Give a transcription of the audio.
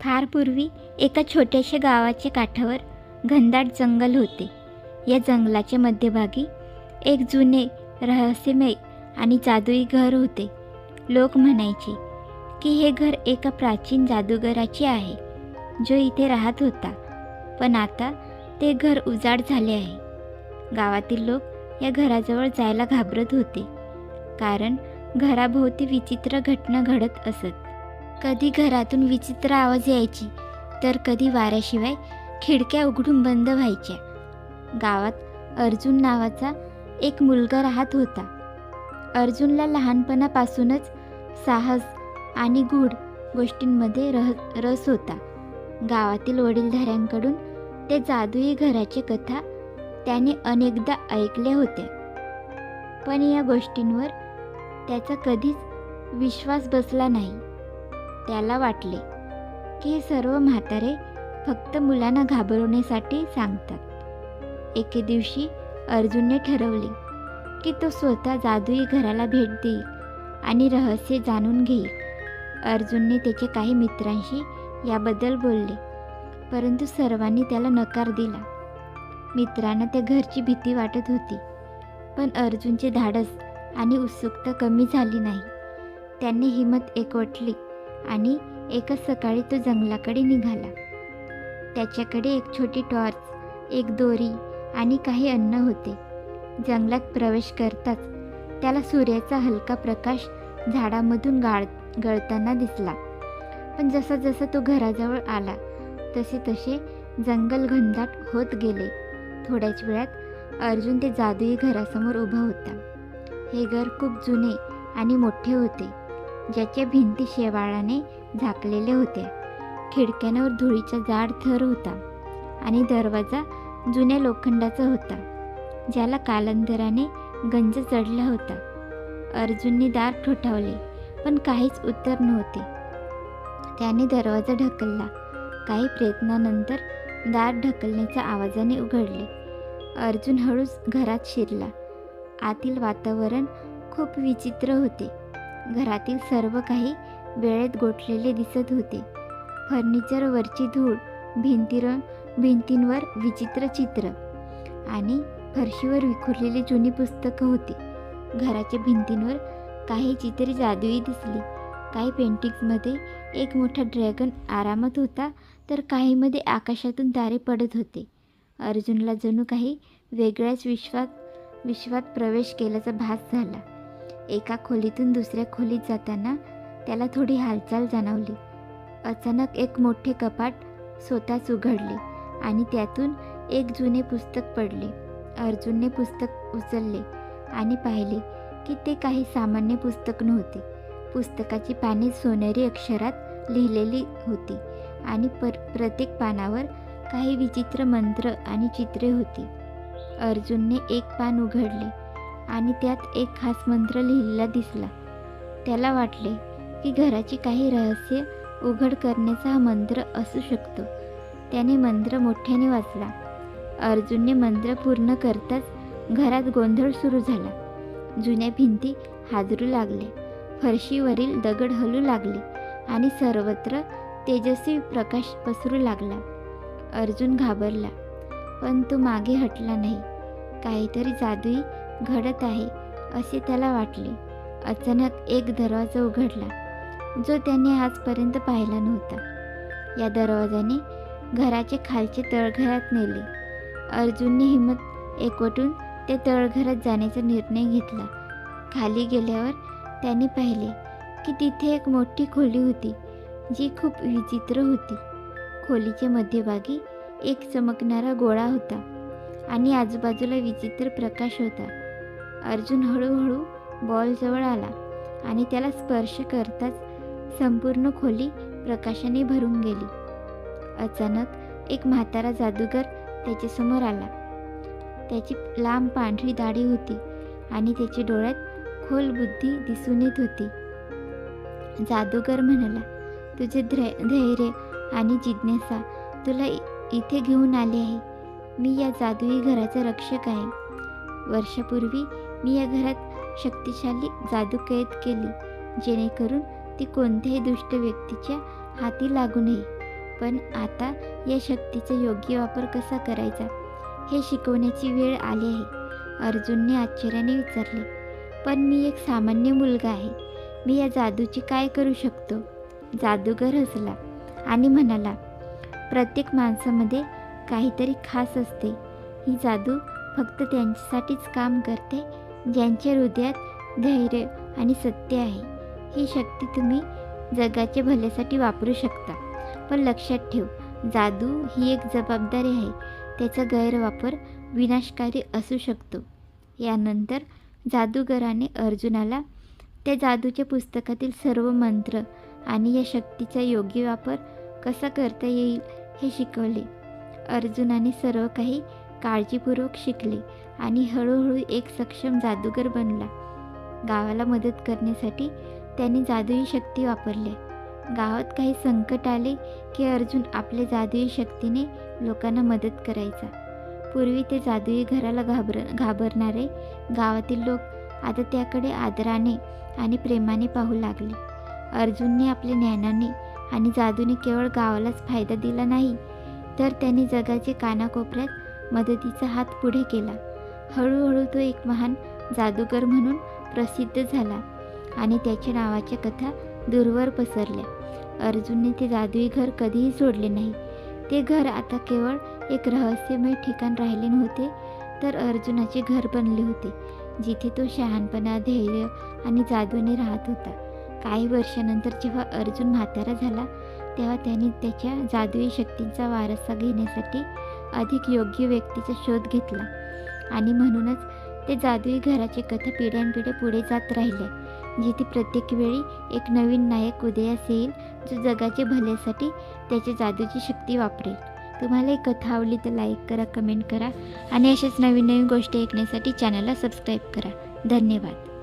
फार पूर्वी एका छोट्याशा गावाच्या काठावर घनदाट जंगल होते. या जंगलाच्या मध्यभागी एक जुने रहस्यमय आणि जादुई घर होते. लोक म्हणायचे की हे घर एका प्राचीन जादूगराचे आहे जो इथे राहत होता. पण आता ते घर उजाड झाले आहे. गावातील लोक या घराजवळ जायला घाबरत होते कारण घराभोवती विचित्र घटना घडत असत. कधी घरातून विचित्र आवाज यायची तर कधी वाऱ्याशिवाय खिडक्या उघडून बंद व्हायच्या. गावात अर्जुन नावाचा एक मुलगा राहत होता. अर्जुनला लहानपणापासूनच साहस आणि गूढ गोष्टींमध्ये रह रस होता. गावातील वडीलधाऱ्यांकडून ते जादुई घराचे कथा त्याने अनेकदा ऐकल्या होत्या. पण या गोष्टींवर त्याचा कधीच विश्वास बसला नाही. त्याला वाटले की हे सर्व म्हातारे फक्त मुलांना घाबरवण्यासाठी सांगतात. एके दिवशी अर्जुनने ठरवले की तो स्वतः जादुई घराला भेट देईल आणि रहस्य जाणून घेईल. अर्जुनने त्याच्या काही मित्रांशी याबद्दल बोलले परंतु सर्वांनी त्याला नकार दिला. मित्रांना त्या घरची भीती वाटत होती पण अर्जुनचे धाडस आणि उत्सुकता कमी झाली नाही. त्यांनी हिंमत एकवटली. आणि एका सकाळी तो जंगलाकडे निघाला. त्याच्याकडे एक छोटी टॉर्च एक दोरी आणि काही अन्न होते. जंगलात प्रवेश करताच त्याला सूर्याचा हलका प्रकाश झाडामधून गाळ गळताना दिसला. पण जसा जसा तो घराजवळ आला तसे तसे जंगल घनदाट होत गेले. थोड्याच वेळात अर्जुन ते जादुई घरासमोर उभा होता. हे घर खूप जुने आणि मोठे होते. ज्याच्या भिंती शेवाळाने झाकलेल्या होत्या खिडक्यांवर धुळीचा जाड थर होता आणि दरवाजा जुन्या लोखंडाचा होता ज्याला कालंदराने गंज चढला होता. अर्जुनने दार ठोठावले पण काहीच उत्तर नव्हते. त्याने दरवाजा ढकलला. काही प्रयत्नानंतर दार ढकलण्याच्या आवाजाने उघडले. अर्जुन हळूच घरात शिरला. आतील वातावरण खूप विचित्र होते. घरातील सर्व काही वेळेत गोठलेले दिसत होते. फर्निचरवरची धूळ भिंतीर भिंतींवर विचित्र चित्र आणि फरशीवर विखुरलेली जुनी पुस्तकं होती. घराच्या भिंतींवर काही चित्रे जादुई दिसली. काही पेंटिंग्समध्ये एक मोठा ड्रॅगन आरामात होता तर काहीमध्ये आकाशातून तारे पडत होते. अर्जुनला जणू काही वेगळ्याच विश्वात विश्वात प्रवेश केल्याचा भास झाला. एका खोलीतून दुसऱ्या खोलीत जाताना त्याला थोडी हालचाल जाणवली. अचानक एक मोठे कपाट स्वतःच उघडले आणि त्यातून एक जुने पुस्तक पडले. अर्जुनने पुस्तक उचलले आणि पाहिले की ते काही सामान्य पुस्तक नव्हते. पुस्तकाची पाने सोनेरी अक्षरात लिहिलेली होती आणि पर प्रत्येक पानावर काही विचित्र मंत्र आणि चित्रे होती. अर्जुनने एक पान उघडले. आणि त्यात एक खास मंत्र लिहिलेला दिसला. त्याला वाटले की घराची काही रहस्य उघड करण्याचा हा मंत्र असू शकतो. त्याने मंत्र मोठ्याने वाचला. अर्जुनने मंत्र पूर्ण करताच घरात गोंधळ सुरू झाला. जुन्या भिंती हादरू लागले. फरशीवरील दगड हलू लागले आणि सर्वत्र तेजस्वी प्रकाश पसरू लागला. अर्जुन घाबरला. पण तो मागे हटला नाही. काहीतरी जादुई घडत आहे असे त्याला वाटले. अचानक एक दरवाजा उघडला जो त्याने आजपर्यंत पाहिला नव्हता. या दरवाजाने घराचे खालचे तळघरात नेले. अर्जुनने हिंमत एकवटून त्या तळघरात जाण्याचा निर्णय घेतला. खाली गेल्यावर त्याने पाहिले की तिथे एक मोठी खोली होती जी खूप विचित्र होती. खोलीच्या मध्यभागी एक चमकणारा गोळा होता आणि आजूबाजूला विचित्र प्रकाश होता. अर्जुन हळूहळू बॉलजवळ आला आणि त्याला स्पर्श करताच संपूर्ण खोली प्रकाशाने भरून गेली. अचानक एक म्हातारा जादूगर त्याच्यासमोर आला. त्याची लांब पांढरी दाढी होती आणि त्याच्या डोळ्यात खोल बुद्धी दिसून येत होती. जादूगर म्हणाला तुझे धै धैर्य आणि जिज्ञासा तुला इ- इथे घेऊन आले आहे. मी या जादुई घराचा रक्षक आहे. वर्षापूर्वी मी या घरात शक्तिशाली जादू कैद केली जेणेकरून ती कोणत्याही दुष्ट व्यक्तीच्या हाती लागू नये. पण आता या शक्तीचा योग्य वापर कसा करायचा? हे शिकवण्याची वेळ आली आहे. अर्जुनने आश्चर्याने विचारले पण मी एक सामान्य मुलगा आहे. मी या जादूची काय करू शकतो? जादूगर हसला आणि म्हणाला प्रत्येक माणसामध्ये काहीतरी खास असते. ही जादू फक्त त्यांच्यासाठीच काम करते ज्यांच्या हृदयात धैर्य आणि सत्य आहे. ही शक्ती तुम्ही जगाच्या भल्यासाठी वापरू शकता. पण लक्षात ठेव जादू ही एक जबाबदारी आहे. त्याचा गैरवापर विनाशकारी असू शकतो. यानंतर जादूगराने अर्जुनाला त्या जादूच्या पुस्तकातील सर्व मंत्र आणि या शक्तीचा योग्य वापर कसा करता येईल हे शिकवले. अर्जुनाने सर्व काही काळजीपूर्वक शिकले. आणि हळूहळू एक सक्षम जादूगर बनला. गावाला मदत करण्यासाठी त्याने जादुई शक्ती वापरली. गावात काही संकट आले की अर्जुन आपल्या जादुई शक्तीने लोकांना मदत करायचा. पूर्वी ते जादुई घराला घाबर घाबरणारे गावातील लोक आता त्याकडे आदराने आणि प्रेमाने पाहू लागले. अर्जुनने आपल्या ज्ञानाने आणि जादूने केवळ गावालाच फायदा दिला नाही तर त्याने जगाचे कानाकोपऱ्यात मदतीचा हात पुढे केला. हळूहळू तो एक महान जादूगर म्हणून प्रसिद्ध झाला आणि त्याच्या नावाच्या कथा दूरवर पसरल्या. अर्जुनने ते जादुई घर कधीही सोडले नाही. ते घर आता केवळ एक रहस्यमय ठिकाण राहिले नव्हते तर अर्जुनाचे घर बनले होते जिथे तो शहाणपणा धैर्य आणि जादूने राहत होता. काही वर्षानंतर जेव्हा अर्जुन म्हातारा झाला तेव्हा त्याने त्याच्या जादुई शक्तींचा वारसा घेण्यासाठी अधिक योग्य व्यक्तीचा शोध घेतला. आणि म्हणूनच ते जादुई घराचे कथा पिढ्यानपिढ्या पुढे जात राहिले. जिथे प्रत्येक वेळी एक नवीन नायक उदयास येईल जो जगाच्या भल्यासाठी त्याच्या जादूची शक्ती वापरेल. तुम्हाला ही कथा आवडली तर लाईक करा कमेंट करा आणि अशाच नवीन नवीन गोष्टी ऐकण्यासाठी चॅनलला सबस्क्राईब करा. धन्यवाद.